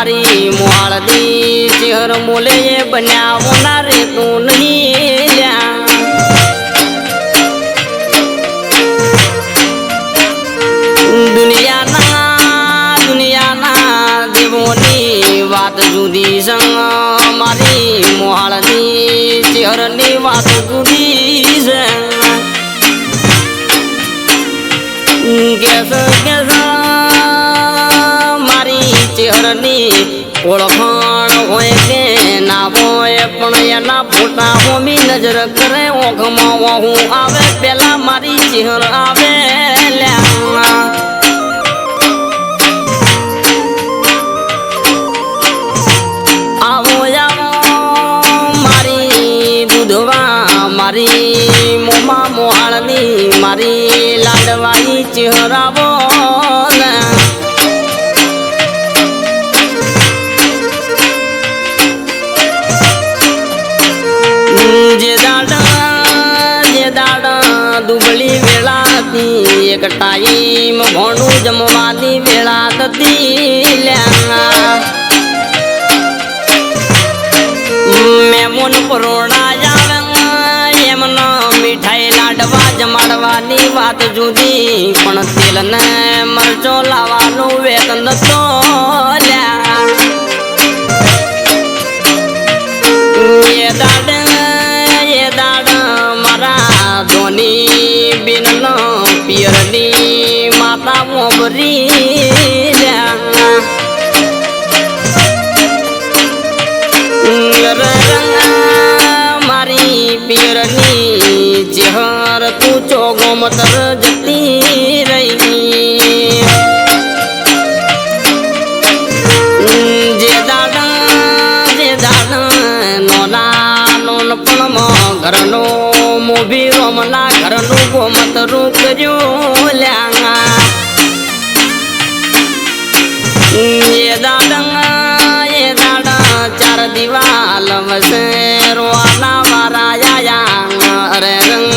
મારી મોહાળદી ચહેર મોલે બન્યા હોનાર રે તું નહીં દુનિયાના દુનિયાના દેવોની વાત જુદી સંગ મારી મોહાળની ચહેરની કેસ કેસ ઓળખાણ હોય કે ના હોય, પણ એના ફોટા હોમી નજર કરે, ઓખમાં હું આવે, પેલા મારી ચહેર આવે આવો આવો, મારી બુધવા મારી મોમા મોહાળની મારી લાડવાની ચહેરાવો દુબળી વેળા હતી એક ટાઈમ ભણું જમવાની વેળા થતી લ્યા. મેમોન પરોણા આવે એમનો મીઠાઈ લાડવા જમાડવાની વાત જુદી, પણ તેલ ને મરચો લાવવાનું વેતન તો લ્યા. મારી પિયરની ચહેર તું ચોગો મતર જતી રહી જે દાદા જે દાડા નોના નોનપણમાં ઘરનો મોભી રોમના ઘરનું ગોમતરું કર્યું ચાર દિવાલ વસે, રોવાના મારા યાયા અરે રંગ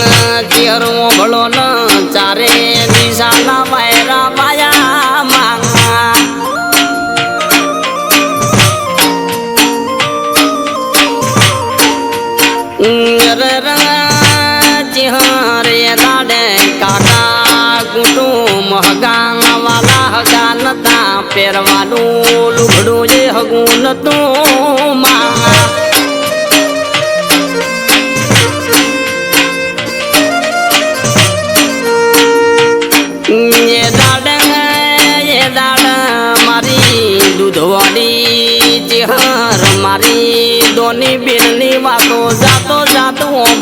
ચેરો ભળો ન ચારે દિશાના વાયરા માયા માંગા. ચિહરે નતા પહેરવાનું, લુગડું જે હગું નતું.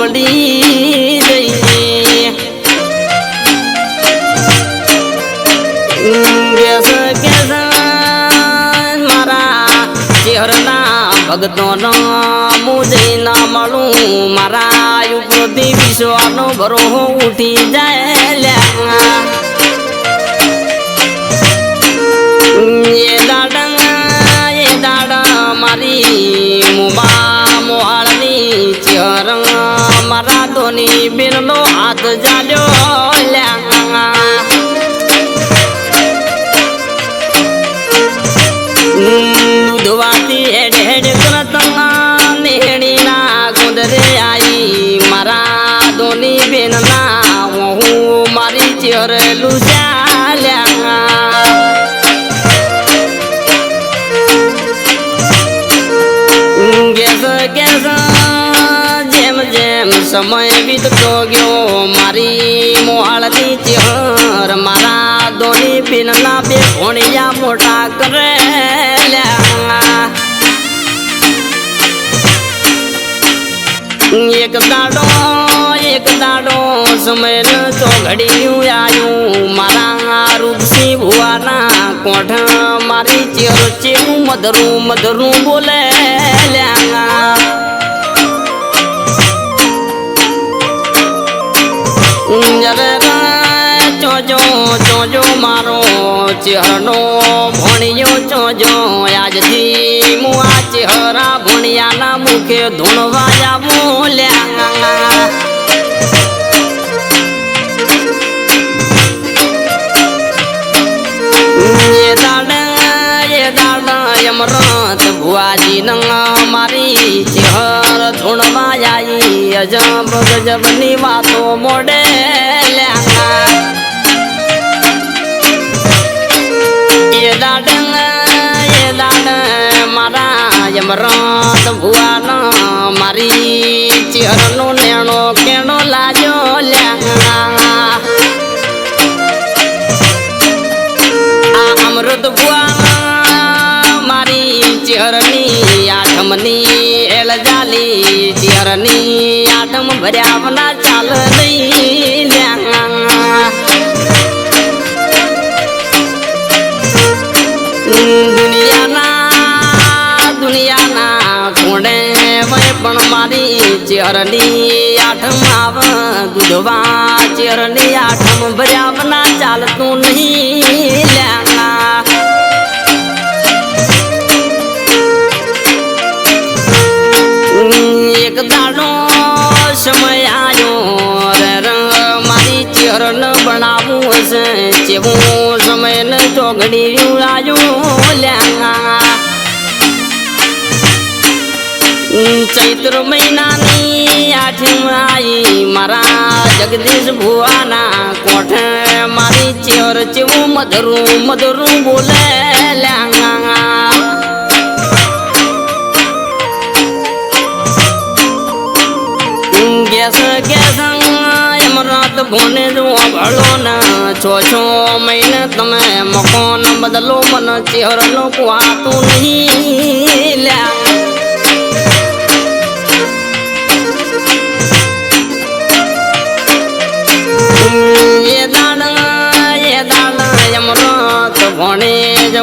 જાતો જઈએ મારા ચેહરના ભગતોનો મુજે ના મળું મારા યુગ દેવી સ્વાનો ભરો ઉઠી જાય ગેસ જેમ જેમ સમય વીતતો ગયો, મારી મોહાળની ચહેર મારા દોની પીનના બે ભોણિયા મોટા કરે એક દાડો એક દાડો સમય તો ઘડિયું આવ્યું મારા રૂપસી ભુવાના કોઠ મારી ચેર ચેવું મધરું મધરું બોલે ચોજો ચોજો મારો ચહેરનો ભણ્યો ચોજો. આજથી હું આ ચહેરા ભણ્યાના મુખે ધૂણવાયા બોલ્યા. દાડા રથ ભુવાજી નંગ મારી ચેહર ધૂણવાયા અજબ ગજબની વાતો મોડે લ્યા. દુનિયાના દુનિયાના ખૂણે વય પણ મારી ચેરની આઠમ આવ દુધવા ચેરની આઠમ ભર્યા વના ચાલતું નહીં લ્યા એક દાડો સમય આવ્યો રે મારી ચરણ બનાવવું હશે, જેવું સમય ને ચોગડી આવ્યું લ્યા ચૈત્ર મહિનાની આઠમ આવી મારા જગદીશ ભુવાના કોઠે મારી ચેર ચેવું મધરું મધરું બોલે ગેસ ગેસ ભોને ભળો ના છો છો મહિને તમે મકોન બદલો મન ચહેરનો કુવાતું નહીં લ્યા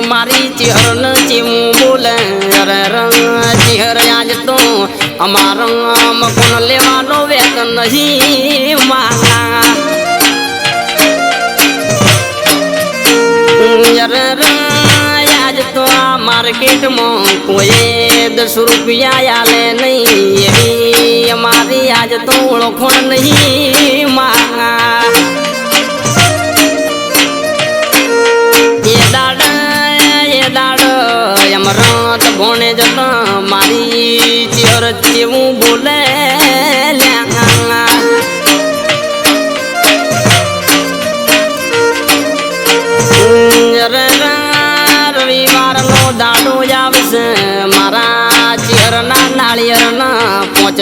મારી ચહેરન ચીવું બોલે. રંગ ચહેર આજ તો અમારા મકોન લેવાનો વેત નહીં. આજ તો આ માર્કેટમાં કોઈ દસ રૂપિયા આલે નહીં. એવી અમારી આજ તો ઓળખોણ નહીં મા. એ દાડ એ દાડ મારી ચેર ચેવું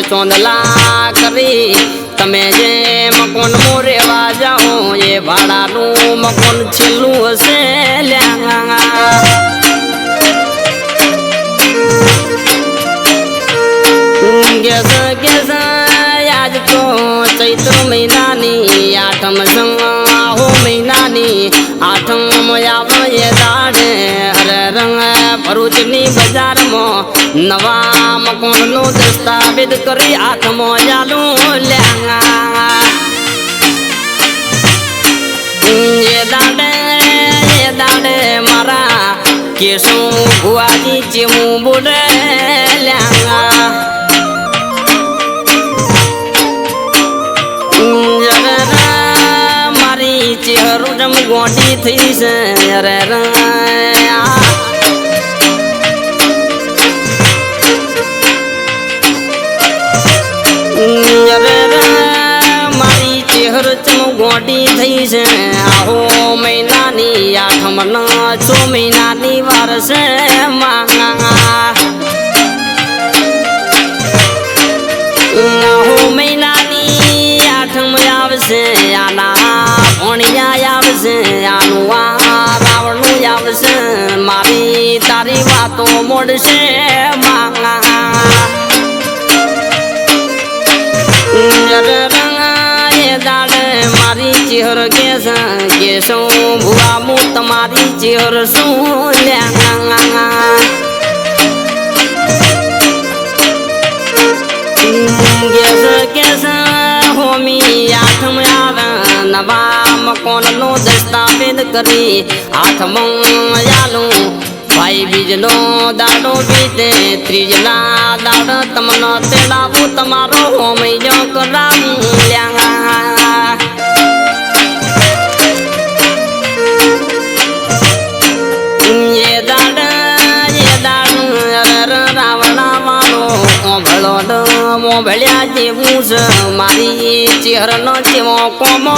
ચોંદલા કરી તમે જે મકોન મોરેવા જાઓ એ ભાડાનું મકોન છેલ્લું હશે ગેસ ગેસ આજ તો ચૈત્ર મહિનાની, આઠમ સંગ આહો મહિનાની, આઠમ આવે દાડે અરે રંગ ભરૂચની બજારમાં નવા મકોનનો દસ્તાવેજ કરી હાથમાં જાલું લ્યાંગા એ દાડે એ દાડે મારા કેસો ભુવાજી જેવું બોલે લ્યાંગા મારી ચહેરો જમ ગોટી થઈ છે રે રા થઈ છે. આહો, મહિનાની આઠમના છો, મહિનાની વાર છે માંગા આહો આઠમ આવશે, આના ભણિયા આવશે, આનું આ રાવણનું આવશે. મારી તારી વાતો મોડશે માંગા કેસ શું ભુવા હું તમારી ચેહર શું મકોનનો દસ્તાવેજ કરી હાથમાં યાલું ભાઈ બીજનો દાડો બીતે ત્રીજના દાડ તમને તેડાવું તમારો હોમૈયો કરાવું લ્યા મોભળ્યા જેવું જ, મારી ચહેરનો જેવો કોમો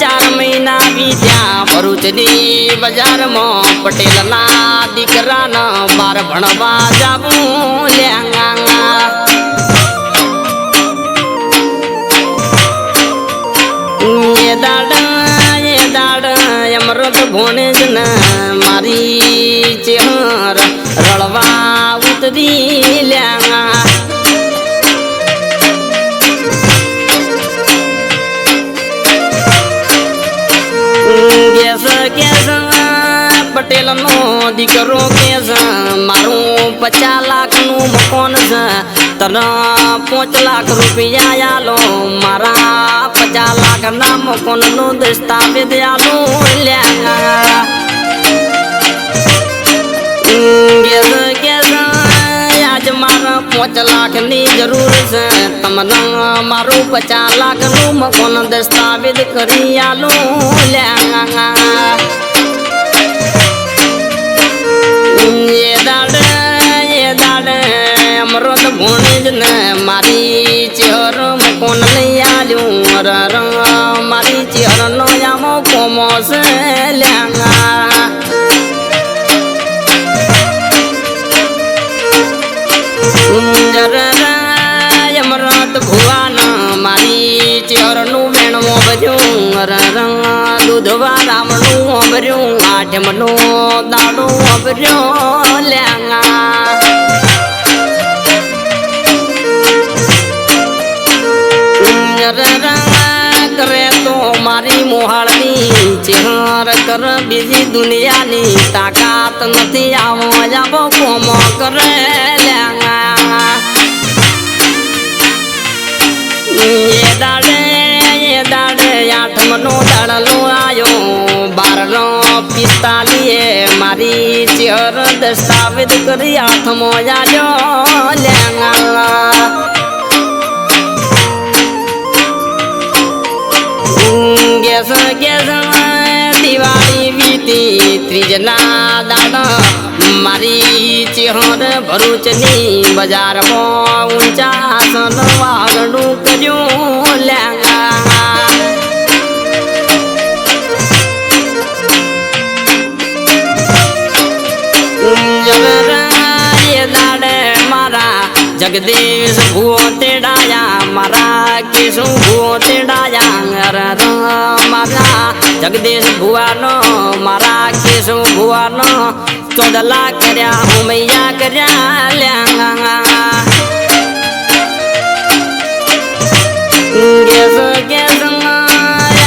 ચાર મહિના વીત્યા ભરૂચની બજારમાં પટેલના દીકરાના બાર ભણવા જાવું એ દાડ દાડ અમૃત ભોણે જ ના મારી ચેહર રળવા ઉતરી લ્યા કેસ કેસ પટેલ નો દીકરો કેસ, મારું પચાસ લાખનું મકોન છે. તને પાંચ લાખ રૂપિયા આલો, મારા પચાસ લાખ ના મકાન નો દસ્તાવેજ આલો લ્યા આજ મારા પાંચ લાખની જરૂર છે. તમને મારું પચાસ લાખનું મકોન દસ્તાવેજ કરી આલો લ્યા એ દાડ. દાડ અમૃત ભોણી જ ને મારી ચેહર મકોન લઈ આલ્યું રર મારી ચેહર નો આમો કોમો છે લ્યા અમૃત ભુવાન, મારી ચહેરનું વેણવો ભર્યું રર દૂધવા રામનું ભર્યું આઠમનું દાડું ભર્યો લ્યા કરે તો મારી મોહાળની ચેહર કર, બીજી દુનિયાની તાકાત નથી આવો જાવો કોમો કરે લ્યા એ દાડે દાડે આઠમનો દાડલો આવ્યો બારનો પિસ્તાલીએ મારી ચેહર દસ્તાવેજ કરી આઠમો આવ્યો લ્યા ગેસ ગેસ, દિવાળી વીતી. ત્રીજના દાડા મારી ચેહર ભરૂચની બજારમાં ઊંચા આસન વાગડું કર્યું. લ્યા જગદીશ ભૂ તેડાયા, મારા કેશું ભૂ તેડાયા મારા જગદીશ ભુવાનો, મારા કેશું ભુવાનો, ચોદલા કર્યા હુમૈયા કર્યા, લ્યા ગેસ ગેસ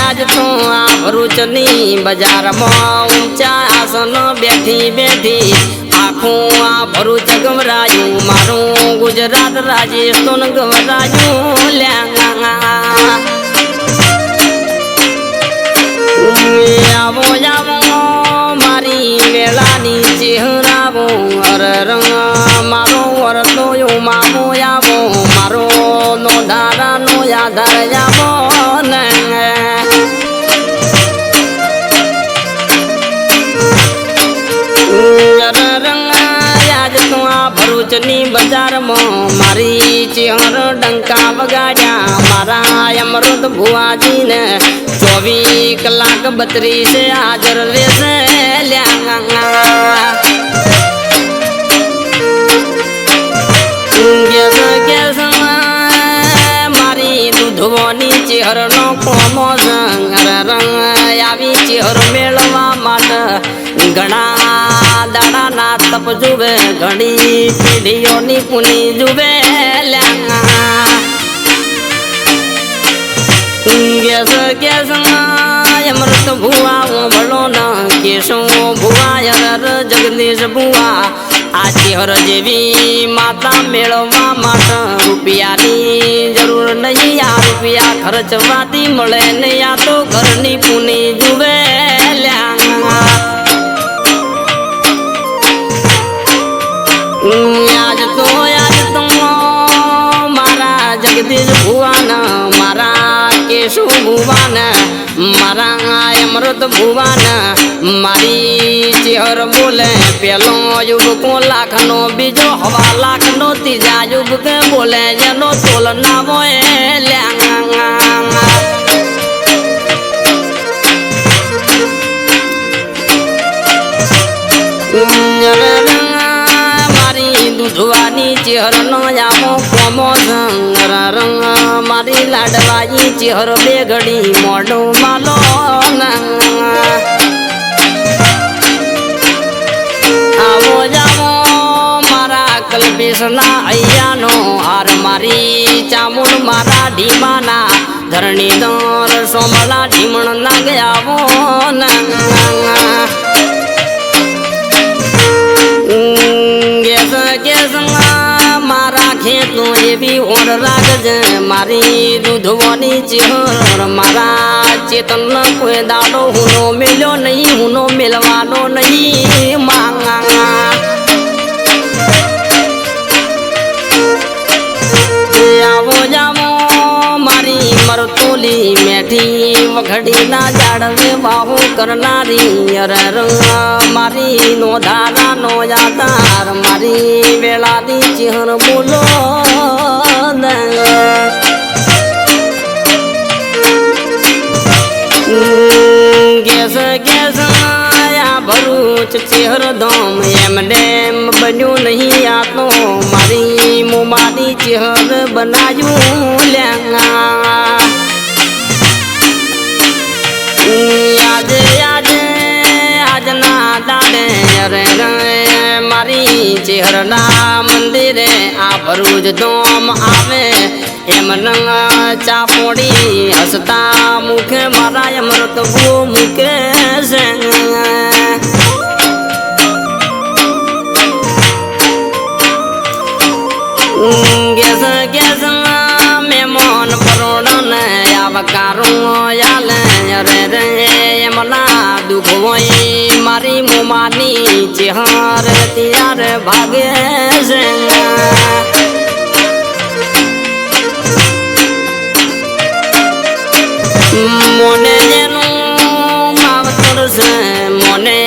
આજ તો આ ભરૂચની બજારમાં ઊંચા આસનો બેઠી બેઠી આખું આ ભરૂચ ગમરાયું, મારું ગુજરાત રાજસ્થાન ગમરાયું. લ્યા આવો આવો, મારી વેળાની ચહેરાવો અરર મારો વરતો મામો આવો, મારો નો ધારાનો આધાર ભરૂચની બજારમાં મારી ચેહર ડંકા વગાડ્યા. મારા અમૃત ભુવાજીને ચોવીસ કલાક બત્રીસે હાજર રહેશે મારી દૂધવાની ચેહરનો કોમો સંગ આવી ચેહર મેળવવા માટે ઘણા દાડાના તપ જુએ ઘણી પેઢીઓની પુની જુવે ગેસ ગેસ અમૃત ભુવા હું ભલો ન કેશો ભુવા યર જગદીશ ભુવા. આજી હર જેવી માતા મેળવવા માટે રૂપિયાની જરૂર નહીં, આ રૂપિયા ખર્ચવાથી મળે નહીં, આ તો ઘરની પૂની જુવે લ્યા આજ તો આજ તો મારા જગદીશ ભુવાન, મારા કેશુ ભુવાન, મારા અમૃત ભુવાન, મારી ચેહર બોલે, પેલો યુગ કો લાખનો, બીજો હવા લાખનો, ત્રીજા યુગ કે બોલે, જેનો તોલ ના હોય લ્યા મારી દૂધવાની ચેહર ચહેરનો આમો કોમો સંગ રંગ મારી લાડવાઈ ચહેરો બે ઘડી મોઢું માલો આવો જાવો મારા કલ્પેશના અહીંયાનો હાર મારી ચામુંડ મારા ઢીમાના ધરણી દર સોમલા ઢીમણ ના ગયા ના. એવી ઓર રાખજે મારી દૂધવાની ચિહર. મારા ચેતન કોઈ દાડો હુનો મેલ્યો નહીં, હુનો મેલવાનો નહીં. માંગા. આવો જાવો, મારી મરતોલી મેઠી વખડીના જાડવે વાહુ કરનારી. અરર મારી નો ધારા નો યાદાર. મારી વેળાની ચિહન બોલો. ચેહર દોમ. એમ ડેમ બન્યું નહીં આ તો મારી મુમાની ચેહર બનાવ્યું લેંગા. આજે આજે આજના દાડે રે રે મારી ચેહરના મંદિરે આ ભરૂચ ધોમ આવે. એમ રંગ ચાપોડી હસતા મુખે મારા અમૃત ભૂ મૂકે છે. ગેસ ગેસ મેમોન પરોડન આવકારું યાલે. રે રે, એમના દુઃખ હોય મારી મુમાની ચેહર ત્યાર ભાગે છે. મને એનું માવતર છે મને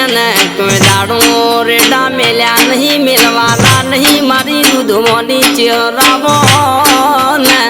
એને કોઈ દાડો રેડા મેલ્યા નહીં, મેલવાના નહીં, મારી દૂધ મોની ચેરાવો ને.